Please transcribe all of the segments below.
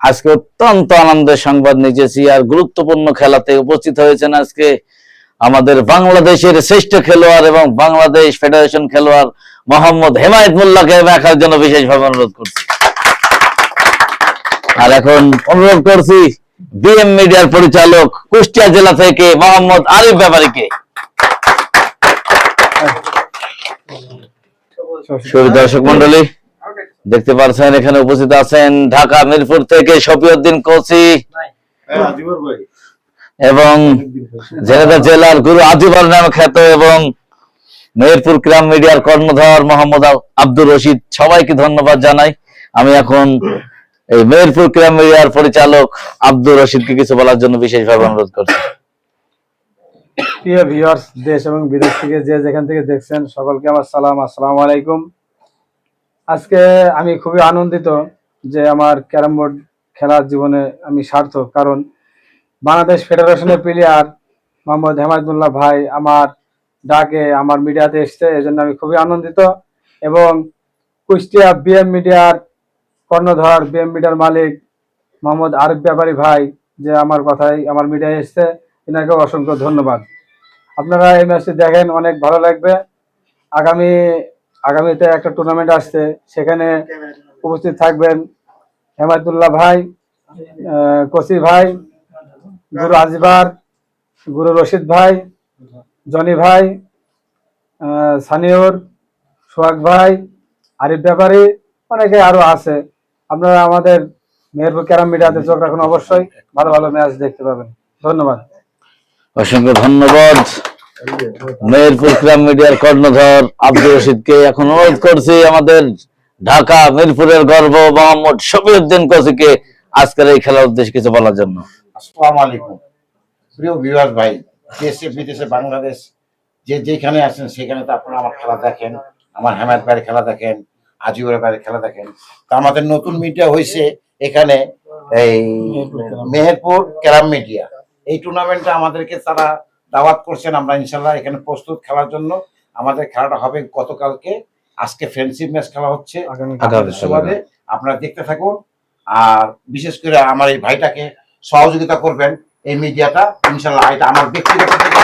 আজকে অত্যন্ত আনন্দের সংবাদ গুরুত্বপূর্ণ খেলাতে উপস্থিত হয়েছেন আজকে আমাদের বাংলাদেশের শ্রেষ্ঠ খেলোয়াড় এবং বাংলাদেশ ফেডারেশন খেলোয়াড় মোহাম্মদ হেমায়ত মোল্লাকে দেখার জন্য বিশেষভাবে অনুরোধ করছি। আর এখন অনুরোধ করছি বিএম মিডিয়ার পরিচালক কুষ্টিয়া জেলা থেকে মোহাম্মদ আরিফ ব্যাপারীকে। দর্শক মন্ডলী, দেখতে পাচ্ছেন, এখানে উপস্থিত আছেন ঢাকা মিরপুর থেকে শফিউদ্দিন এবং জেলার গুরু আজিবর খ্যাত এবং মেহেরপুর গ্রাম মিডিয়ার কর্ণধার মোহাম্মদ আব- আব্দুর রশিদ। সবাইকে ধন্যবাদ জানাই। আমি এখন এই মেহেরপুর গ্রাম মিডিয়ার পরিচালক আব্দুর রশিদকে কিছু বলার জন্য বিশেষভাবে অনুরোধ করছি। প্রিয় ভিউয়ার্স দেশ এবং বিদেশ থেকে যে যেখান থেকে দেখছেন, সকলকে আমার সালাম, আসসালামু আলাইকুম। আজকে আমি খুবই আনন্দিত যে আমার ক্যারাম বোর্ড খেলার জীবনে আমি সার্থক, কারণ বাংলাদেশ ফেডারেশনের প্লেয়ার মোহাম্মদ হেমায়তুল্লাহ ভাই আমার ডাকে, আমার মিডিয়াতে এসছে, এজন্য আমি খুবই আনন্দিত। এবং কুষ্টিয়া বিএম মিডিয়ার কর্ণধর বিএম মিডিয়ার মালিক মোহাম্মদ আরিফ ব্যাপারী ভাই, যে আমার কথাই আমার মিডিয়ায় এসছে এনাকে অসংখ্য ধন্যবাদ। আপনারা এই ম্যাচটি দেখেন অনেক ভালো লাগবে। আগামী আগামীতে একটা টুর্নামেন্ট আসছে সেখানে উপস্থিত থাকবেন হেমায়তুল্লাহ ভাই কসি ভাই গুরু আজবার গুরু রশিদ ভাই জনি ভাই আহ, সানিউর সোহাগ ভাই আরিফ ব্যাপারী অনেকে আরও আছে। আপনারা আমাদের মেহেরপুর ক্যারাম মিডিয়াতে চোখ রাখুন অবশ্যই। ভালো ভালো ম্যাচ দেখতে পাবেন। ধন্যবাদ। অসংখ্য ধন্যবাদ। মেহেরপুর গ্রাম মিডিয়ার কর্ণধর আব্দুর রশিদকে এখন অনুরোধ করছি আমাদের ঢাকা মিরপুরের গর্ব মোহাম্মদ শফিউদ্দিন কোচিকে আজকের এই খেলার উদ্দেশ্যে কিছু বলার জন্য। আসসালামু আলাইকুম। প্রিয় ভিউয়ার্স ভাই দেশে বিদেশে বাংলাদেশ যে যেখানে আছেন সেখানে তো আপনারা আমার খেলা দেখেন আমার হেমায়ত ভাইয়ের খেলা দেখেন আজিউরের ভাইয়ের খেলা দেখেন। তো আমাদের নতুন মিডিয়া হয়েছে এখানে এই মেহেরপুর ক্যারাম মিডিয়া এই টুর্নামেন্টে আমাদেরকে তারা দাওয়াত করছেন আমরা ইনশাল্লাহ এখানে প্রস্তুত খেলার জন্য। আমাদের খেলাটা হবে গতকালকে। আজকে ফ্রেন্ডশিপ ম্যাচ খেলা হচ্ছে সুবাদে আপনারা দেখতে থাকুন। আর বিশেষ করে আমার এই ভাইটাকে সহযোগিতা করবেন এই মিডিয়াটা। ইনশাল্লাহ এটা আমার ব্যক্তিগত থেকে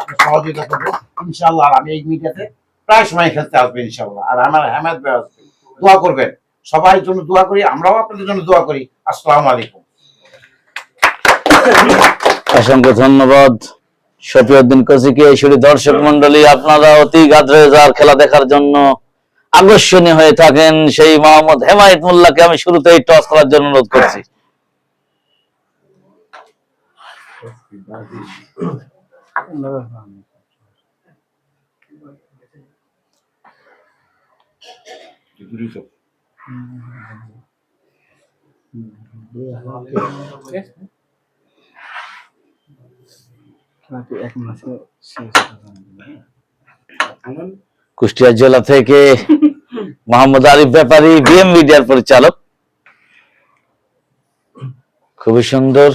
আমি সহযোগিতা করবেন। ইনশাল্লাহ আর আমি এই মিডিয়াতে প্রায় সময় খেলতে আসবে ইনশাল্লাহ। আর আমার হেমায়ত ভাই আসবে। দোয়া করবেন। সবাই জন্য দোয়া করি আমরাও আপনাদের জন্য দোয়া করি। আসসালামু আলাইকুম। অসংখ্য ধন্যবাদ। শফিউদ্দিন কোচিকে শুধু দর্শক মন্ডলী আপনারা অতি গাদ্রেজার খেলা দেখার জন্য আকর্ষণীয় হয়ে থাকেন, সেই মোহাম্মদ হেমায়ত মোল্লাকে আমি শুরুতেই টস করার জন্য অনুরোধ করছি। শেষ কুষ্টিয়া জেলা থেকে মোহাম্মদ আরিফ ব্যাপারী বিএম মিডিয়ার পরিচালক। খুবই সুন্দর।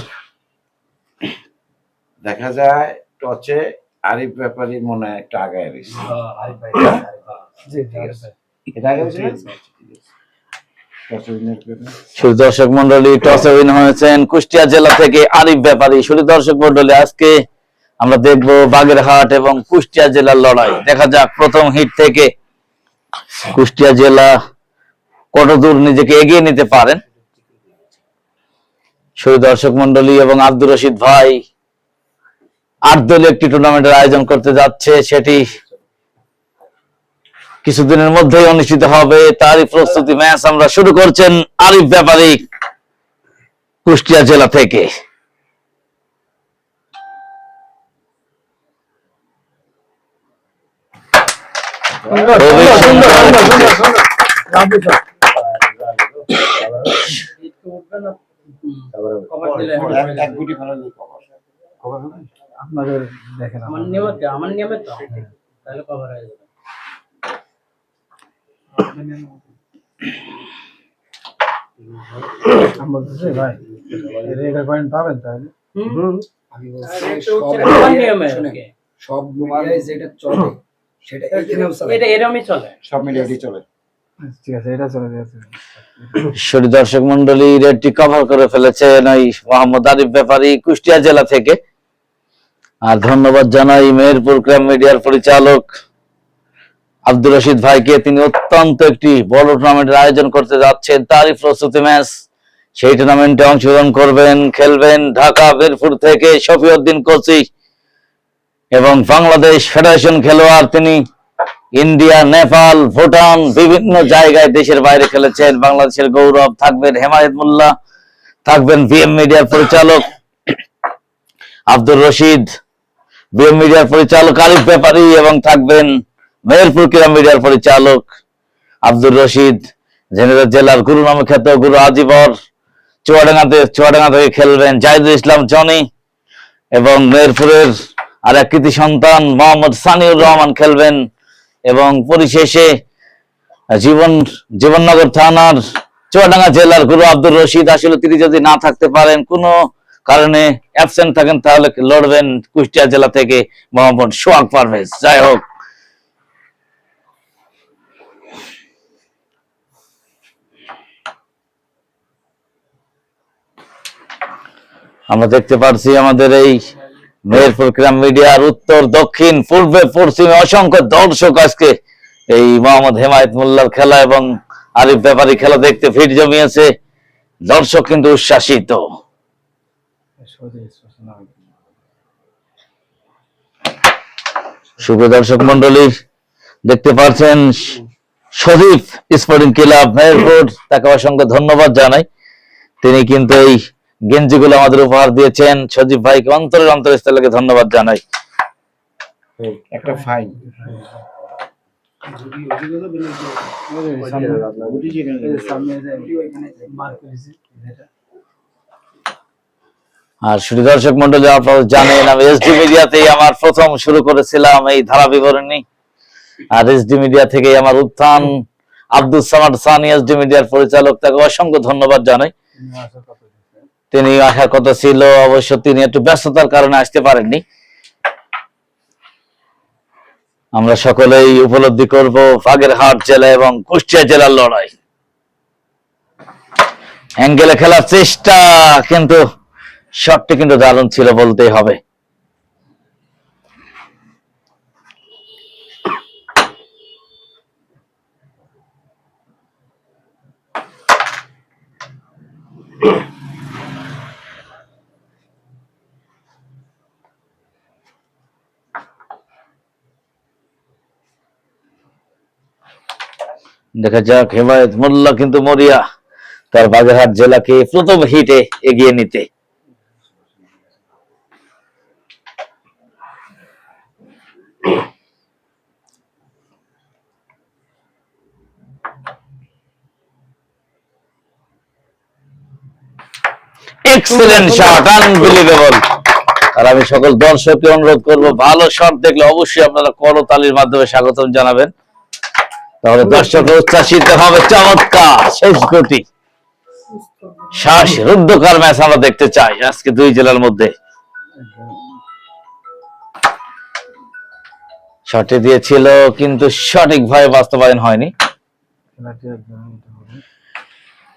দেখা যায় টচে আরিফ ব্যাপারী মনে হয় একটা আগায় রয়েছে। শুধু দর্শক মন্ডলী টসে উইন হয়েছেন কুষ্টিয়া জেলা থেকে আরিফ ব্যাপারী। শুধু দর্শক মন্ডলী আজকে আমরা দেখব বাগেরহাট এবং কুষ্টিয়া জেলার লড়াই। দেখা যাক প্রথম হিট থেকে কুষ্টিয়া জেলা কতদূর নিজেকে এগিয়ে নিতে পারেন। শুধু দর্শক মন্ডলী এবং আব্দুর রশিদ ভাই আট দলীয় একটি টুর্নামেন্টের আয়োজন করতে যাচ্ছে। সেটি কিছুদিনের মধ্যেই অনুষ্ঠিত হবে। তারই প্রস্তুতি ম্যাচ আমরা শুরু করছেন আরিফ ব্যাপারী কুষ্টিয়া জেলা থেকে খুবই সুন্দর। এক- এক গুটি ভালো নেই cover। Cover হবে? আপনাদের দেখেন আমার নিয়মে তো আমার নিয়মে তো তাহলে কভার হয়ে যাবে আমি বলতেছি ভাই এটা পয়েন্ট পাবেন তাহলে হুম আরে এটা হচ্ছে নিয়মে সব যেটা চলে। সেটা এটা এরমই চলে। সব মিডিয়াটি চলে। ঠিক আছে এটা চলে যাচ্ছে ঈশ্বরী দর্শক মন্ডলী রেডটি কভার করে ফেলেছেন ওই মোহাম্মদ আরিফ ব্যাপারী কুষ্টিয়া জেলা থেকে। আর ধন্যবাদ জানাই মেহেরপুর ক্রাইম মিডিয়ার পরিচালক আব্দুর রশিদ ভাইকে। তিনি অত্যন্ত একটি বড় টুর্নামেন্টের আয়োজন করতে যাচ্ছেন। তারই প্রস্তুতি ম্যাচ সেই টুর্নামেন্টে অংশগ্রহণ করবেন খেলবেন ঢাকা মেহেরপুর থেকে শফিউদ্দিন কোচি। এবং বাংলাদেশ ফেডারেশন খেলোয়াড় তিনি ইন্ডিয়া, নেপাল, ভুটান বিভিন্ন জায়গায় দেশের বাইরে খেলেছেন। বাংলাদেশের গৌরব থাকবেন হেমায়ত মোল্লা, থাকবেন বিএম মিডিয়ার পরিচালক আব্দুর রশিদ বিএম মিডিয়ার পরিচালক আরিফ ব্যাপারী এবং থাকবেন মেহেরপুর ক্রীড়া মিডিয়ার পরিচালক আব্দুর রশিদ। জেনেরাল জেলার গুরু নামে খ্যাত গুরু আজিবর চুয়াডাঙ্গাতে চুয়াডাঙ্গা থেকে খেলবেন জাহিদুল ইসলাম, জনি এবং মেহেরপুরের আর এক কৃতি সন্তান মোহাম্মদ সানিউর রহমান খেলবেন এবং পরিশেষে জীবন, জীবননগর থানার চুয়াডাঙ্গা জেলার গুরু আব্দুর রশিদ আসলে তিনি যদি না থাকতে পারেন, কোনো কারণে অ্যাবসেন্ট থাকেন, তাহলে লড়বেন কুষ্টিয়া জেলা থেকে মোহাম্মদ সোহাগ পারভেজ। যাই হোক। আমরা দেখতে পাচ্ছি আমাদের এই মেহেরপুর গ্রাম মিডিয়ার উত্তর, দক্ষিণ, পূর্বে, পশ্চিমে অসংখ্য দর্শক আজকে এই মোহাম্মদ হেমায়ত মোল্লার খেলা এবং আরিফ ব্যাপারী খেলা দেখতে ভিড় জমিয়েছে। দর্শক কিন্তু উচ্ছ্বাসিত। শুভ দর্শক মন্ডলী দেখতে পাচ্ছেন শরীফ স্পোর্টিং ক্লাব, মেহেরপুর। তাকে অসংখ্য ধন্যবাদ জানাই। তিনি কিন্তু এই গেঞ্জিগুলো আমাদের উপহার দিয়েছেন সজীব ভাইকে অন্তরের অন্তরস্থলকে ধন্যবাদ জানাই। একটা ফাইন আর শুধু দর্শক মন্ডলী আপনারা জানেন আমি এসডি মিডিয়াতেই আমার প্রথম শুরু করেছিলাম এই ধারা বিবরণী। আর এসডি মিডিয়া থেকেই আমার উত্থান আব্দুল সামাদ সানি এসডি মিডিয়ার পরিচালক তাকে অসংখ্য ধন্যবাদ জানাই। তিনি আসার কথা ছিল, অবশ্য তিনি একটু ব্যস্ততার কারণে আসতে পারেননি। আমরা সকলেই উপলব্ধি করব বাগেরহাট জেলা এবং কুষ্টিয়া জেলার লড়াই। অ্যাঙ্গেলে খেলার চেষ্টা, কিন্তু শটটি কিন্তু দারুণ ছিল বলতেই হবে। দেখা যাক, হেমায়ত মোল্লা কিন্তু মরিয়া। তার বাগেরহাট জেলাকে প্রথম হিটে এগিয়ে নিতে। এক্সেলেন্ট শট আনবিলিভেবল আর আমি সকল দর্শককে অনুরোধ করব, ভালো শট দেখলে অবশ্যই আপনারা করতালির মাধ্যমে স্বাগতম জানাবেন। তাহলে দর্শক উচ্ছ্বাসিত হবে চমৎকার। শেষ গতি শ্বাস রুদ্ধকার ম্যাচ আমরা দেখতে চাই আজকে দুই জেলার মধ্যে। শটে দিয়েছিল কিন্তু সঠিকভাবে বাস্তবায়ন হয়নি।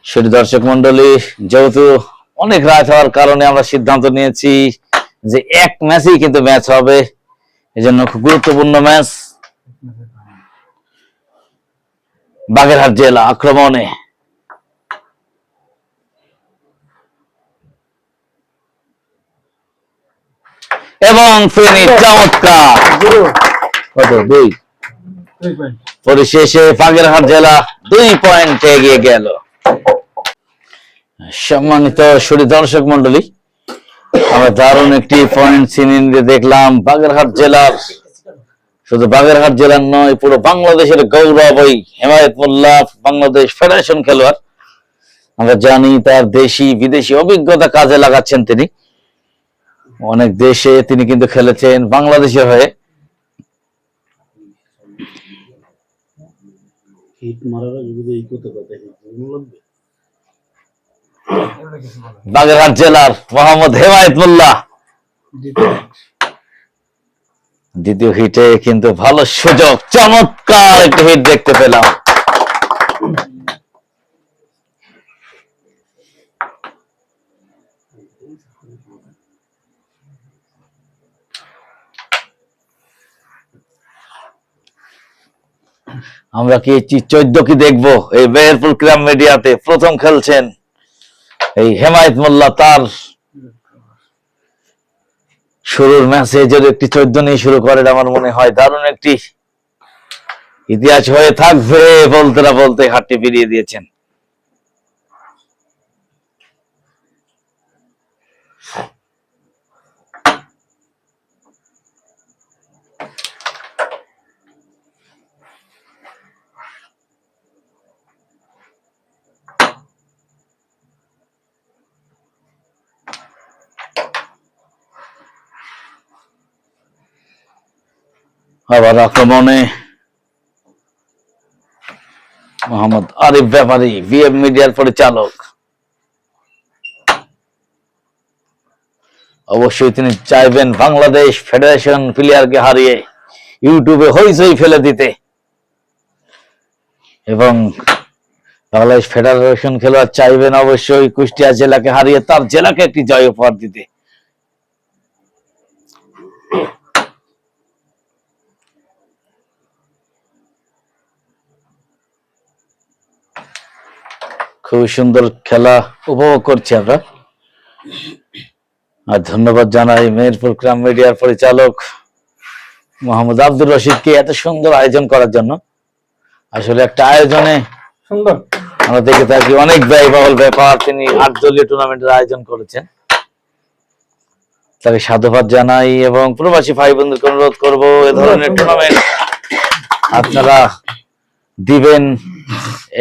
সেটি দর্শক মন্ডলী যেহেতু অনেক রাত হওয়ার কারণে আমরা সিদ্ধান্ত নিয়েছি যে এক ম্যাচেই কিন্তু ম্যাচ হবে। এজন্য খুব গুরুত্বপূর্ণ ম্যাচ। বাগেরহাট জেলা আক্রমণে। এবং ফিনি চমৎকার। পরিশেষে বাগেরহাট জেলা দুই পয়েন্ট এগিয়ে গেল। সম্মানিত সুরি দর্শক মন্ডলী আমরা দারুণ একটি পয়েন্ট ছিনিয়ে দেখলাম বাগেরহাট জেলার শুধু বাগেরহাট জেলার নয় পুরো বাংলাদেশের গৌরব ওই হেমায়ত মোল্লা বাংলাদেশ ফেডারেশন খেলোয়াড়। আমরা জানি তার দেশি বিদেশি অভিজ্ঞতা কাজে লাগাচ্ছেন তিনি। অনেক দেশে তিনি কিন্তু খেলেছেন বাংলাদেশের হয়ে। বাগেরহাট জেলার মোহাম্মদ হেমায়ত মোল্লা। দ্বিতীয় হিটে কিন্তু ভালো সুযোগ, চমৎকার একটা হিট দেখতে পেলাম। আমরা কি চোদ্দ কি দেখব? এই মেহেরপুর ক্রাম মিডিয়াতে প্রথম খেলছেন এই হেমায়ত মোল্লা, তার শুরুর ম্যাচে যদি একটি চোদ্দ নিয়ে শুরু করেন আমার মনে হয় দারুণ একটি ইতিহাস হয়ে থাকবে বলতে না বলতে হাতটি ফিরিয়ে দিয়েছেন। আবার আক্রমণে মোহাম্মদ আরিফ ব্যাপারী বিএম মিডিয়ার পরিচালক। অবশ্যই তিনি চাইবেন বাংলাদেশ ফেডারেশন প্লেয়ারকে হারিয়ে ইউটিউবে হইচই ফেলে দিতে। এবং বাংলাদেশ ফেডারেশন খেলোয়াড় চাইবেন অবশ্যই কুষ্টিয়া জেলাকে হারিয়ে তার জেলাকে একটি জয় উপহার দিতে। খুবই সুন্দর খেলা উপভোগ করছি আমরা। আর ধন্যবাদ জানাই মেহেরপুর গ্রাম মিডিয়ার পরিচালক মোহাম্মদ আব্দুর রশিদকে এত সুন্দর আয়োজন করার জন্য। আসলে একটা আয়োজনে সুন্দর। আমরা দেখে থাকি অনেক ব্যয়বহুল ব্যাপার তিনি আট দলীয় টুর্নামেন্টের আয়োজন করেছেন। তাকে সাধুবাদ জানাই এবং প্রবাসী ভাই বন্ধুকে অনুরোধ করব এ ধরনের টুর্নামেন্ট আপনারা দিবেন।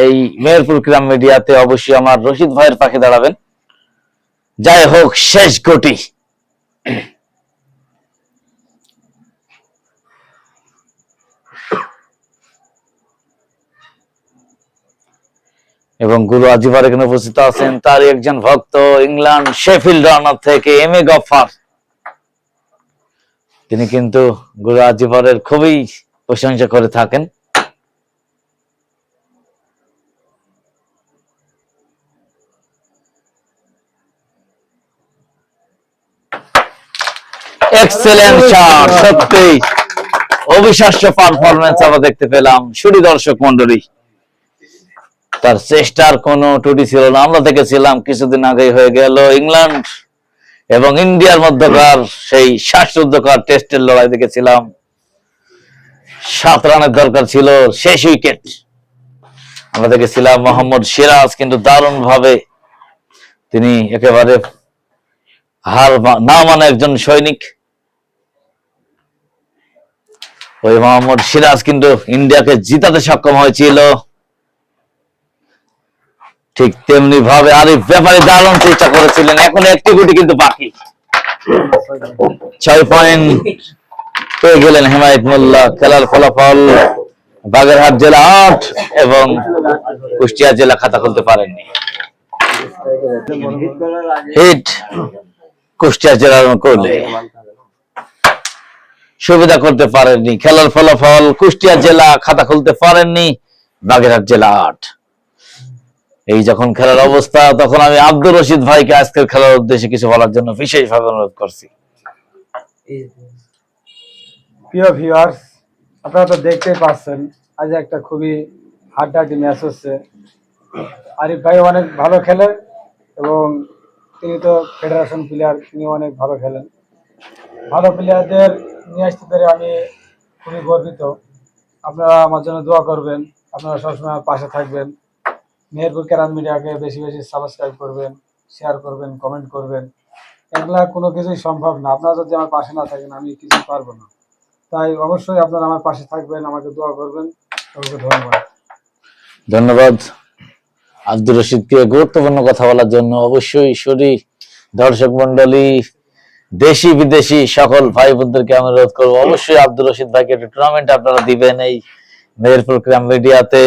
এই মেহেরপুর গ্রাম মিডিয়াতে অবশ্যই আমার রশিদ ভাইয়ের পাশে দাঁড়াবেন। যাই হোক, শেষ গটি এবং গুরু আজিবার এখানে উপস্থিত আছেন তার একজন ভক্ত, ইংল্যান্ড শেফিল্ড রানার থেকে এম এ গফার। তিনি কিন্তু গুরু আজিবারের খুবই প্রশংসা করে থাকেন। এক্সেলেন্ট সত্যি। অবিশ্বাস্য পারফরমেন্স আমরা দেখতে পেলাম। দর্শক মন্ডলী তার চেষ্টার ত্রুটি ছিল না। আমরা দেখেছিলাম কিছুদিন হয়ে গেল ইংল্যান্ড এবং ইন্ডিয়ার মধ্যকার সেই শ্বাসরুদ্ধকার টেস্টের লড়াই দেখেছিলাম। সাত রানের দরকার ছিল, শেষ উইকেট। আমরা দেখেছিলাম মোহাম্মদ সিরাজ কিন্তু দারুণ ভাবে তিনি একেবারে হার না মানে একজন সৈনিক। ওই মোহাম্মদ সিরাজ কিন্তু ইন্ডিয়াকে জিতাতে সক্ষম হয়েছিল। ঠিক তেমনি ভাবে আরিফ ব্যাপারে দারুণ চেষ্টা করেছিলেন, এখন একটি গুটি কিন্তু বাকি। ছয় পয়েন্ট পেয়ে গেলেন হেমায়ত মোল্লা, খেলার ফলাফল বাগেরহাট জেলা আট এবং কুষ্টিয়া জেলা খাতা খুলতে পারেননি। হিট কুষ্টিয়া জেলার করলে সুবিধা করতে পারেননি। খেলার ফলাফল কুষ্টিয়া জেলা খাতা খুলতে পারেননি, বাগেরহাট জেলা আট। এই যখন খেলার অবস্থা, তখন আমি আব্দুর রশিদ ভাইকে আজকের খেলার উদ্দেশ্যে কিছু বলার জন্য বিশেষভাবে অনুরোধ করছি। প্রিয় ভিউয়ার্স আপনারা তো দেখতেই পাচ্ছেন, আজ একটা খুবই হাড্ডাহাড্ডি ম্যাচ হচ্ছে। আরিফ ভাই অনেক ভালো খেলেন এবং তিনি তো ফেডারেশন প্লেয়ার তিনি অনেক ভালো খেলেন। ভালো প্লেয়ারদের নিয়ে আসতে পেরে আমি খুবই গর্বিত। আপনারা আমার জন্য দোয়া করবেন। আপনারা সবসময় আমার পাশে থাকবেন। মেহেরপুর ক্যারাম মিডিয়াকে বেশি বেশি সাবস্ক্রাইব করবেন শেয়ার করবেন কমেন্ট করবেন। এগুলা কোনো কিছুই সম্ভব না। আপনারা যদি আমার পাশে না থাকেন, আমি কিছু পারব না। তাই অবশ্যই আপনারা আমার পাশে থাকবেন, আমাকে দোয়া করবেন। সবাইকে ধন্যবাদ। ধন্যবাদ। আব্দুর রশিদকে গুরুত্বপূর্ণ কথা বলার জন্য অবশ্যই শরীর দর্শক মন্ডলী দেশি বিদেশি সকল ভাই বোনদেরকে আমি অনুরোধ করব। অবশ্যই আব্দুর রশিদ ভাইকে একটা টুর্নামেন্ট আপনারা দিবেন এই মেহেরপুর ক্রাম মিডিয়াতে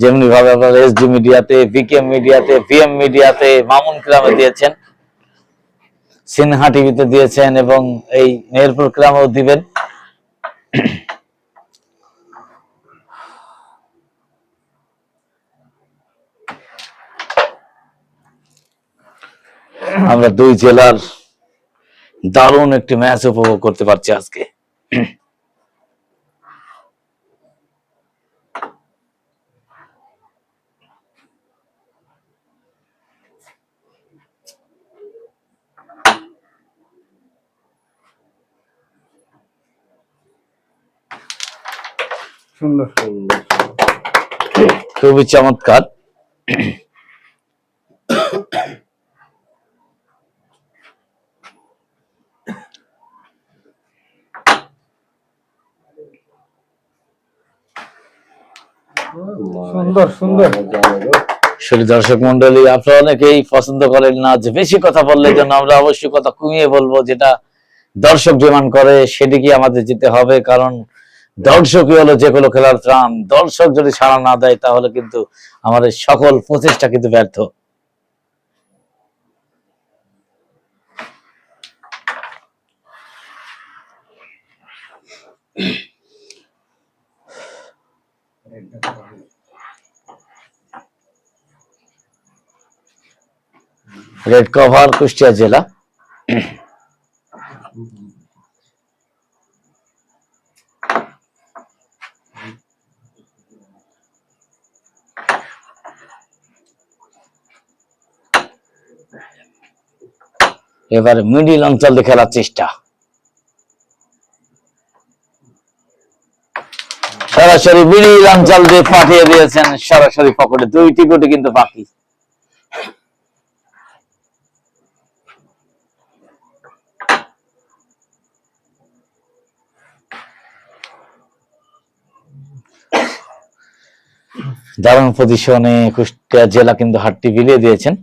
যেমনি ভাবে আপনারা এসডি মিডিয়াতে বিকেএম মিডিয়াতে ভিএম মিডিয়াতে মামুন ক্রামে দিয়েছেন, সিনহা টিভিতে দিয়েছেন এবং এই মেহেরপুর ক্রামেও দিবেন। আমরা দুই জেলার দারুণ একটি ম্যাচ উপভোগ করতে পারছি আজকে। সুন্দর। খুবই চমৎকার। সুন্দর সুন্দর। শরীর দর্শক মন্ডলী, আপনারা অনেকেই পছন্দ করেন না বেশি কথা বললে জন্য আমরা অবশ্যই কথা কমিয়ে বলব, যেটা দর্শক ডিমান্ড করে সেদিকে আমাদের যেতে হবে? কারণ দর্শকই হলো যে কোনো খেলার ত্রাণ। দর্শক যদি সাড়া না দেয়, তাহলে কিন্তু আমাদের সকল প্রচেষ্টা কিন্তু ব্যর্থ। রেড কভার কুষ্টিয়া জেলা। এবারে মিডিল অঞ্চলে খেলার চেষ্টা। সরাসরি মিডিল অঞ্চল দিয়ে পাঠিয়ে দিয়েছেন সরাসরি পকেটে। দুইটি গুটি কিন্তু বাকি। দারুণ পজিশনে কুষ্টিয়া জেলা কিন্তু হাটটি বিলিয়ে দিয়েছেন।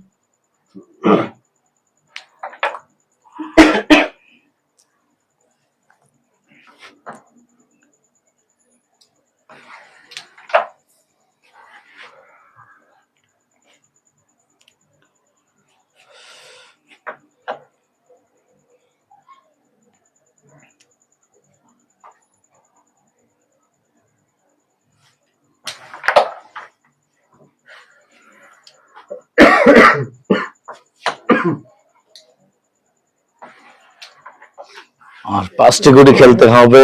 আর পাঁচটি গুটি খেলতে হবে।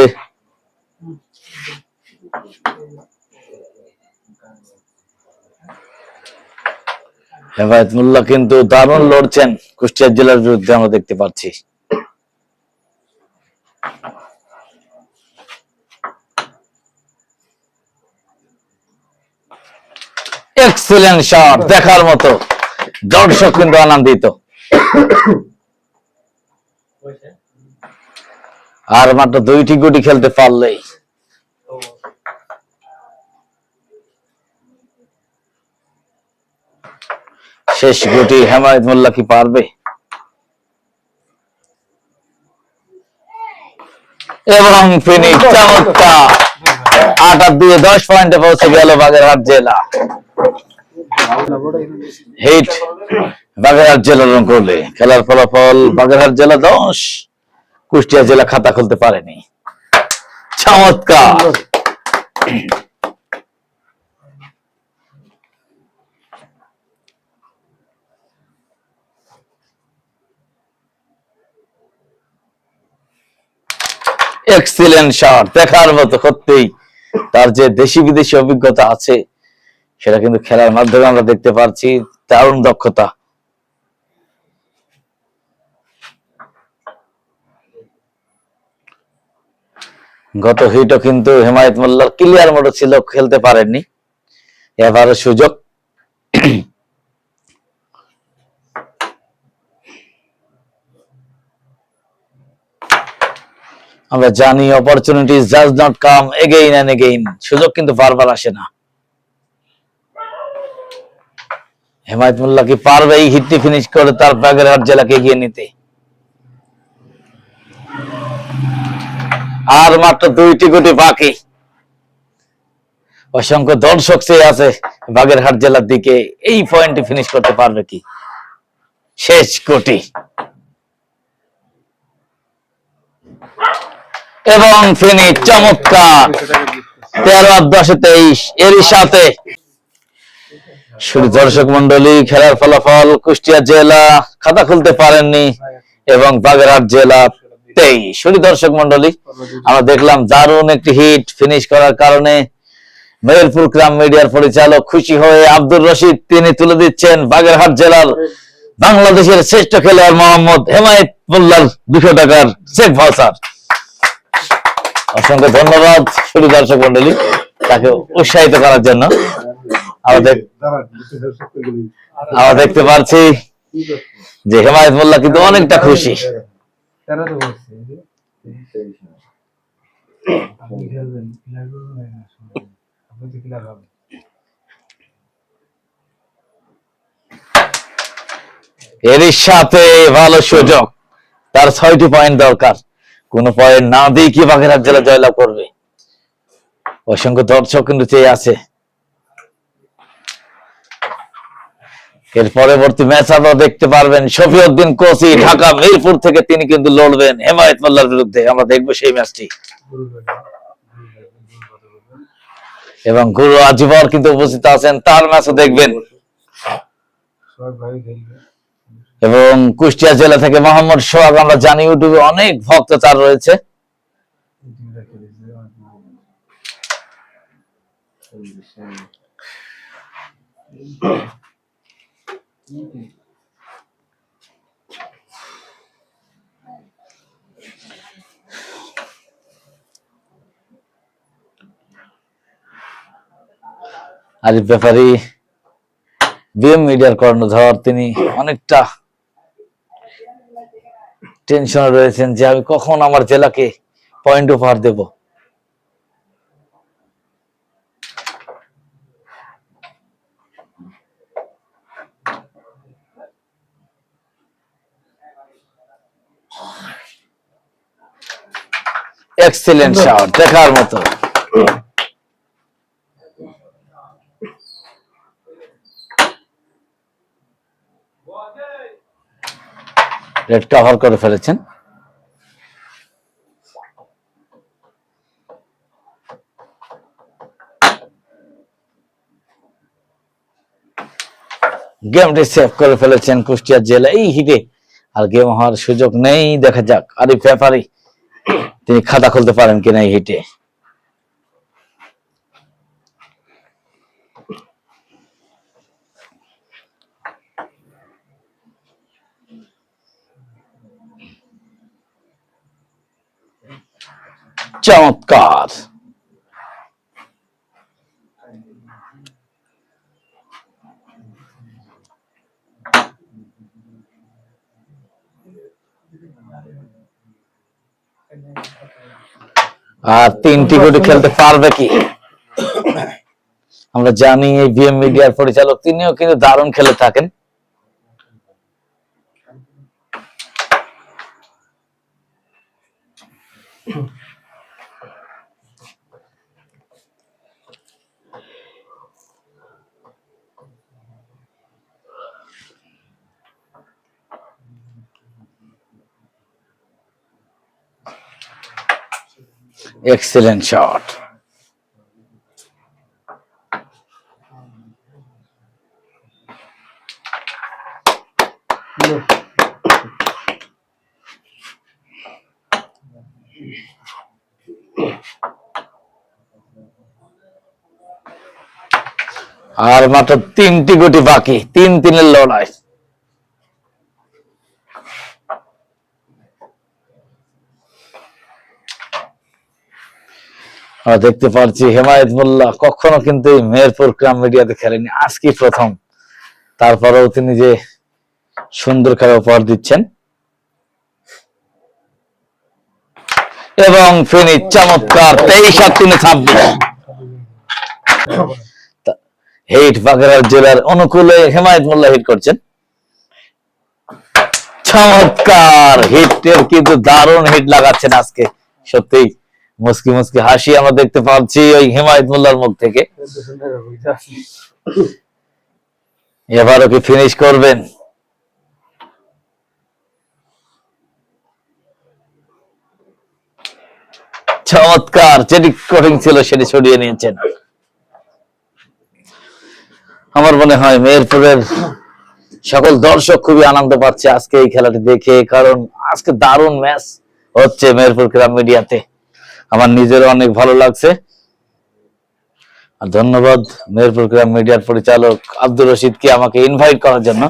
হেফায়ত মোল্লা কিন্তু দারুণ লড়ছেন কুষ্টিয়া জেলার বিরুদ্ধে আমরা দেখতে পাচ্ছি। এক্সেলেন্ট শট দেখার মতো। দর্শক কিন্তু আনন্দিত। আর মাত্র দুইটি গুটি খেলতে পারলেই। শেষ গুটি হেমায়ত মোল্লা কি পারবে? এবং ফিনিশ চমৎকার। আট আর দিয়ে দশ পয়েন্টে পৌঁছে গেল বাগেরহাট জেলা। হিট বাগেরহাট জেলার রং করলে। খেলার ফলাফল বাগেরহাট জেলা দশ, কুষ্টিয়া জেলা খাতা খুলতে পারেনি। চমৎকার! এক্সিলেন্ট শট দেখার মতো সত্যিই তার যে দেশি বিদেশি অভিজ্ঞতা আছে সেটা কিন্তু খেলার মাধ্যমে আমরা দেখতে পাচ্ছি দারুণ দক্ষতা। গত হিটও কিন্তু হেমায়ত মোল্লার ক্লিয়ার মোড ছিল, খেলতে পারেননি। এবারে সুযোগ। আমরা জানি opportunities does not come again and again সুযোগ কিন্তু বারবার আসে না। হেমায়ত কি পারবে এই হিটটি ফিনিশ করে তার বাগেরহাট জেলাকে এগিয়ে নিতে? আর মাত্র দুইটি গুটি বাকি। অসংখ্য দর্শক চেয়ে আছে বাগেরহাট জেলার দিকে। এই পয়েন্টে ফিনিশ করতে পারবে কি? শেষ কোটি। এবং ফিনিশ চমৎকার। তেরো দশে তেইশ, এরই সাথে দর্শক মন্ডলী, খেলার ফলাফল কুষ্টিয়া জেলা খাতা খুলতে পারেননি এবং বাগেরহাট জেলা তেইশ দর্শক মন্ডলী, আমরা দেখলাম দারুণ একটি হিট ফিনিশ করার কারণে মেহেরপুর গ্রাম মিডিয়ার পরিচালক খুশি হয়ে আব্দুর রশিদ, তিনি তুলে দিচ্ছেন বাগেরহাট জেলার বাংলাদেশের শ্রেষ্ঠ খেলোয়াড় মোহাম্মদ হেমায়েত মোল্লার দুশো টাকার অসংখ্য ধন্যবাদ শুধু দর্শক মন্ডলী, তাকে উৎসাহিত করার জন্য। আমরা দেখতে পাচ্ছি যে হেমায়েত মোল্লা কিন্তু অনেকটা খুশি। এরই সাথে ভালো সুযোগ। তার ছয়টি পয়েন্ট দরকার। কোন পয়েন্ট না দিয়ে কি বাগেরহাট জেলা জয়লাভ করবে? অসংখ্য দর্শক কিন্তু চেয়ে আছে। এর পরবর্তী ম্যাচ আপনারা দেখতে পারবেন। শফিউদ্দিন কোচি, ঢাকা মিরপুর থেকে তিনি কিন্তু লড়বেন হেমায়ত মোল্লার বিরুদ্ধে। আমরা দেখব সেই ম্যাচটি এবং গুরু আজিবর কিন্তু উপস্থিত আছেন, তার ম্যাচও দেখবেন। এবং কুষ্টিয়া জেলা থেকে মোহাম্মদ সোহাগ, আমরা জানি ইউটিউবে অনেক ভক্ত তার রয়েছে। আরিফ ব্যাপারী বিএম মিডিয়ার কর্ণধর, তিনি অনেকটা টেনশনে রয়েছেন যে আমি কখন আমার জেলাকে পয়েন্ট উপহার দেব। এক্সিলেন্ট শট দেখার মতো। রেড কভার করে ফেলেছেন। গেমটি সেভ করে ফেলেছেন কুষ্টিয়া জেলা। এই হিটে আর গেম হওয়ার সুযোগ নেই, দেখা যাক। আরিফ ব্যাপারী তিনি খাতা খুলতে পারেন কিনা হেঁটে। চমৎকার। আর তিনটি গোটি খেলতে পারবে কি? আমরা জানি এই বিএম মিডিয়ার পরিচালক, তিনিও কিন্তু দারুণ খেলে থাকেন। এক্সিলেন্ট শট আর মাত্র তিনটি গুটি বাকি তিন তিনের লড়াই। আমরা দেখতে পাচ্ছি হেমায়ত মোল্লা কখনো কিন্তু এই মেহেরপুর গ্রাম মিডিয়াতে খেলেনি। আজকে প্রথম। তারপরেও তিনি যে সুন্দর খেলা উপহার দিচ্ছেন। এবং ফিনি চমৎকার, তেইশ আর তিনে ছাব্বিশ। হিট বাগেরহাট জেলার অনুকূলে হেমায়ত মোল্লা হিট করছেন। চমৎকার হিটের কিন্তু দারুণ হিট লাগাচ্ছেন আজকে। সত্যি মুসকি মুসকি হাসি আমরা দেখতে পাচ্ছি ওই হেমায়ত মোল্লার মুখ থেকে। চোদ্দ সুন্দর বুঝতে পারছি এবারও কি ফিনিশ করবেন। চমৎকার, যেটি কঠিন ছিল সেটি সরিয়ে নিয়েছেন। আমার মনে হয় মেহেরপুরের সকল দর্শক খুবই আনন্দ পাচ্ছে আজকে এই খেলাটি দেখে, কারণ আজকে দারুণ ম্যাচ হচ্ছে মেহেরপুর গ্রাম মিডিয়াতে আমার নিজেরও অনেক ভালো লাগছে। আর ধন্যবাদ মেহেরপুর গ্রাম মিডিয়ার পরিচালক আব্দুর রশিদকে আমাকে ইনভাইট করার জন্য।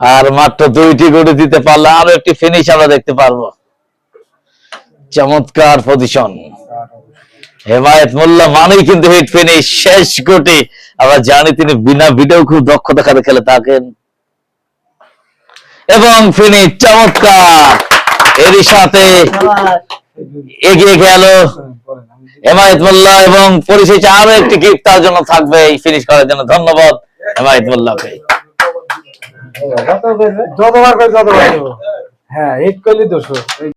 আর মাত্র দুইটি গড়ে দিতে পারলে আরও একটি ফিনিশ আমরা দেখতে পারব। চমৎকার পজিশন হেমায়ত মোল্লা মানেই কিন্তু হিট ফিনিশ শেষ গোটে। আমরা জানি তিনি বিনা ভিডিও খুব দক্ষতা খাতে খেলে থাকেন। এবং ফিনিশ চমৎকার। এরই সাথে এগিয়ে গেল হেমায়ত মোল্লা এবং পরিশেষে আরও একটি গিফট তার জন্য থাকবে এই ফিনিশ করার জন্য। ধন্যবাদ হেমায়ত মোল্লাকে। যতবার করে ততবার হ্যাঁ হিট করলি দোষ